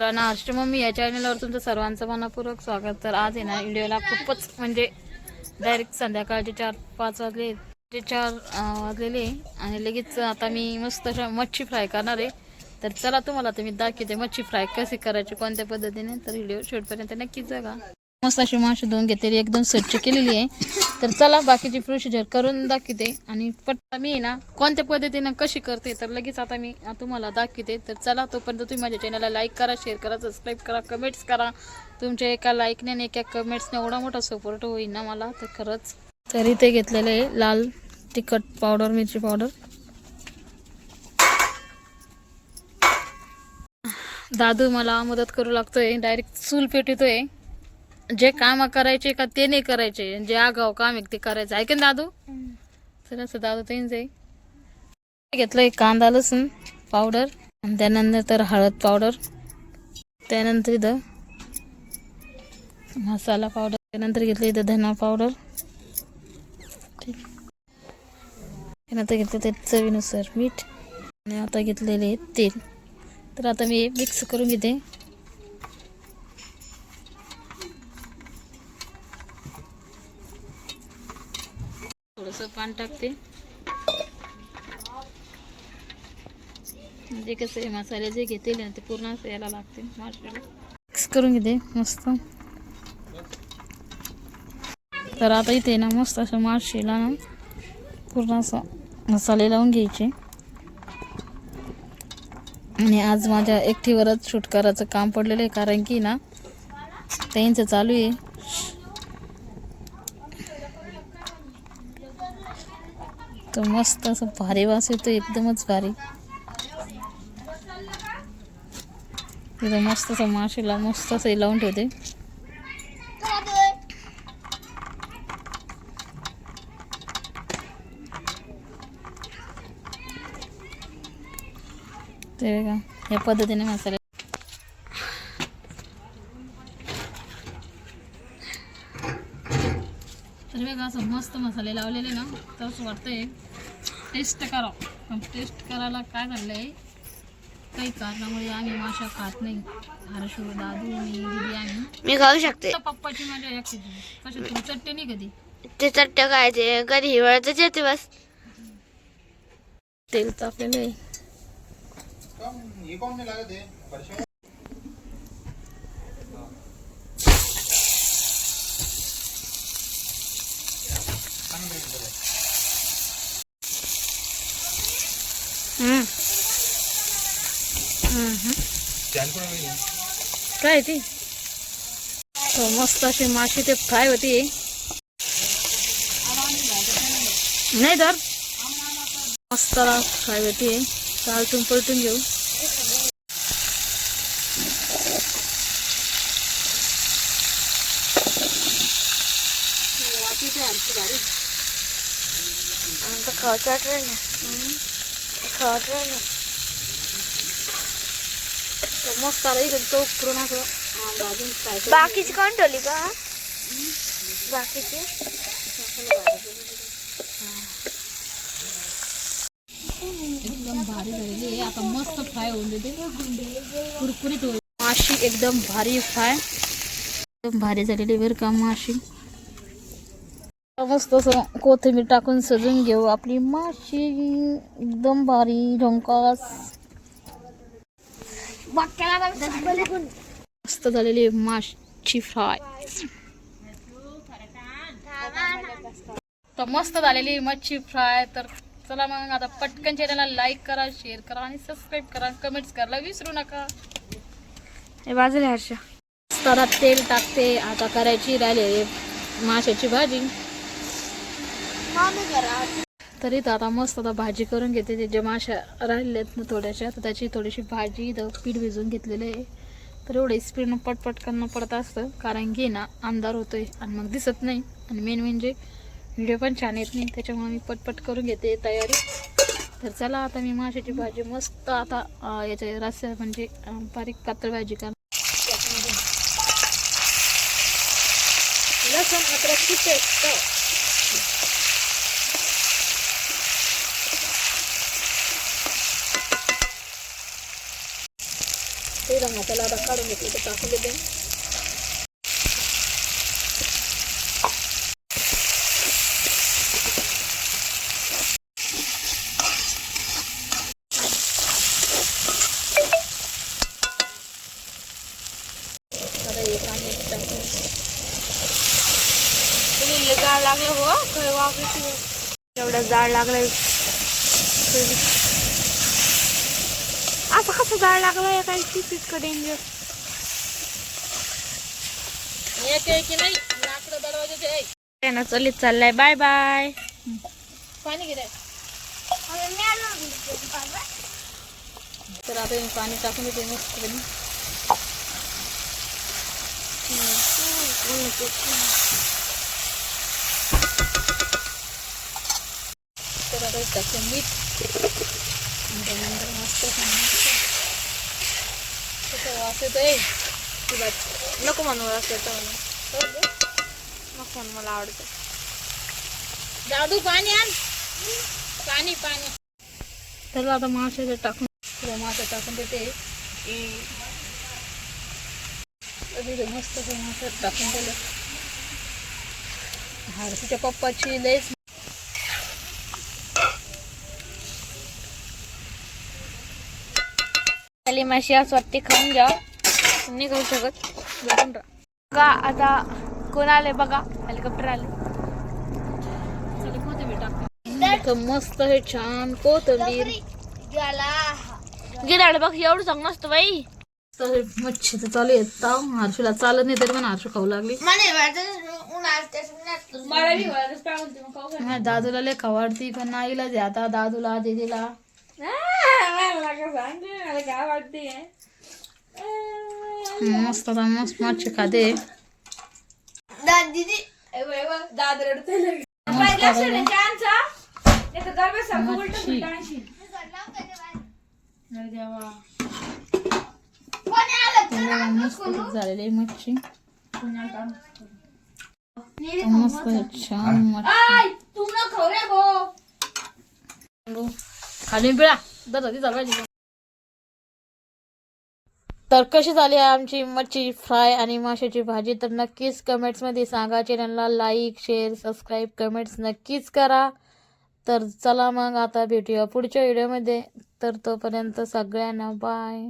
तर ना या चॅनलवर तुमचं सर्वांचं मनापूर्वक स्वागत. तर आज आहे ना व्हिडिओला खूपच म्हणजे डायरेक्ट संध्याकाळचे चार पाच वाजले ते चार वाजलेले आणि लगेच आता मी मस्त अशा मच्छी फ्राय करणार आहे. तर चला तुम्हाला तुम्ही दाखवते मच्छी फ्राय कशी करायची कोणत्या पद्धतीने. तर व्हिडिओ शेवटपर्यंत नक्कीच बघा. मस्त अशी मासे धुवून घेतलेली एकदम स्वच्छ केलेली आहे. तर चला बाकीची प्रोसिजर करून दाखवते. आणि पट्टा मी आहे ना कोणत्या पद्धतीनं कशी करते तर लगेच आता मी तुम्हाला दाखवते. तर चला तोपर्यंत तुम्ही माझ्या चॅनलला लाईक करा शेअर करा सबस्क्राईब करा कमेंट्स करा. तुमच्या एका लाईकने आणि एका कमेंट्सने एवढा मोठा सपोर्ट होईल ना मला तर खरंच. तर इथे घेतलेलं आहे लाल तिखट पावडर मिरची पावडर दादू मला मदत करू लागतोय डायरेक्ट चूल पेटवतोय जे काम करायचे का ते नाही करायचे. जे आगाव काम आहे ते करायचं. आहे का दादू? तर असं दादू तेच आहे. घेतलंय कांदा लसूण पावडर आणि त्यानंतर तर हळद पावडर. त्यानंतर इथं मसाला पावडर. त्यानंतर घेतलं इथं धना पावडर. ठीक. त्यानंतर घेतलं ते चवीनुसार मीठ आणि आता घेतलेले तेल. तर आता मी मिक्स करून घेते. थोडंसं पाणी टाकते. म्हणजे कसं आहे मसाले जे घेतले ना ते पूर्ण असं यायला लागते मिक्स करून घेते मस्त. तर आता इथे ना मस्त असं माशीला ना पूर्ण असं मसाले लावून घ्यायचे. आणि आज माझ्या एकटीवरच शूट करायचं काम पडलेलं आहे कारण की ना त्यांचं चालू आहे. तर मस्त असं भारी वास येतो एकदमच भारी. तिथं मस्त असं माशीला मस्त असं लावून ठेवते. ते का या पद्धतीने मसाले तर वेगळा असं मस्त मसाले लावलेले ना तर असं वाटतंय. टेस्ट करावं पण टेस्ट करायला काय झालंय काही कारणामुळे आम्ही माशा खात नाही. हर्षू दादू मी दिदी आम्ही मी खाऊ शकते. पप्पाची माझ्या एकटीची कशा तुम्ही चट्टे नाही कधी? ते चट्ट काय ते कधी हिवाळ्यातच येते बस. तेल तापलेलं आहे. काय ती? तो मस्त अशी माशी ते फ्राय होती. नाही तर? मस्त फ्राय होती. चालटून पलटून घेऊ. आमचं खावचं वाटलं ना खावचं वाटलं तर मस्त आला इकडे तो करून असं अं, भाजून फ्राय करून बाकीची कोण ठेवली का? बाकीची एकदम भारी झालेली आहे आता मस्त फ्राय होऊन देते कुरकुरीत होईल माशी एकदम भारी फ्राय एकदम भारी झालेली आहे बरं का माशी. मस्त असं कोथिंबीर टाकून सजून घेऊ. आपली माशी एकदम भारी झोंकास मस्त झालेली माशी फ्राय. तर मस्त झालेली मच्छी फ्राय. तर चला मग आता पटकन चॅनलला लाईक करा शेअर करा आणि सबस्क्राईब करा कमेंट्स करायला विसरू नका. हे बाजूला हर्षा. तर तेल टाकते. आता करायची राहिली माशाची भाजी. तरी तर आता मस्त आता भाजी करून घेते. ते जे माशा राहिल्या आहेत ना थोड्याशा तर त्याची थोडीशी भाजी इथं पीठ भिजवून घेतलेलं आहे. तर एवढं स्पीडनं पटपट करणं पडत असतं कारण की ना अंधार होतोय आणि मग दिसत नाही. आणि मेन म्हणजे व्हिडिओ पण छान येत नाही त्याच्यामुळे मी पटपट करून घेते तयारी. तर चला आता मी माशाची भाजी मस्त आता याच्या रस्त्या म्हणजे बारीक पातळ भाजी कर लसूण अद्रकची पेस्ट ते आता काढून घेतलं तर टाकून. देते जाळ लागलं हो खरं वापरते एवढं जाळ लागलं कसं जाळ लागलंय काय किती इतकं डेंजर की नाही? लाकडं दरवाजाचे आहे. ना चलित चाललाय. बाय बाय पाणी घे रे. तर आता मी पाणी टाकून देते मस्त तर आता टाकते मीठ मस्त वास येतोय की नको म्हणू असं तर म्हणून नको म्हणून मला आवडतं. दादू पाणी आण. पाणी पाणी. तर आता मासे टाकून थोडं मासे टाकून देते. मस्त मासे टाकून दिलं. हारतीच्या पप्पाची लयच खाली माशी असं वाटते खाऊन घ्या नाही खाऊ शकत. बघून राहा. का आता कोण आले बघा. हेलिकॉप्टर आले मस्त हे छान कोथिंबीर. गिराड बघ एवढं सांग नसतं बाई. मच्छी तर चालू येत हर्षूला चालत नाही तरी पण हर्षू खाऊ लागली. दादूला लय खवाडती पण नाईला दे आता दादूला दीदीला. मस्त आता मस्त मच्छी खाते. मच्छी एवढं मस्त झालेली मच्छी. मस्त आहे, छान मच्छी खाली पिळा दादा ती चालवायची तर कशी झाली आहे आमची मच्छी फ्राय आणि माशाची भाजी? तर नक्कीच कमेंट्समध्ये सांगा. चॅनलला लाईक शेअर सबस्क्राईब कमेंट्स नक्कीच करा. तर चला मग आता भेटूया पुढच्या व्हिडिओमध्ये तर तोपर्यंत सगळ्यांना बाय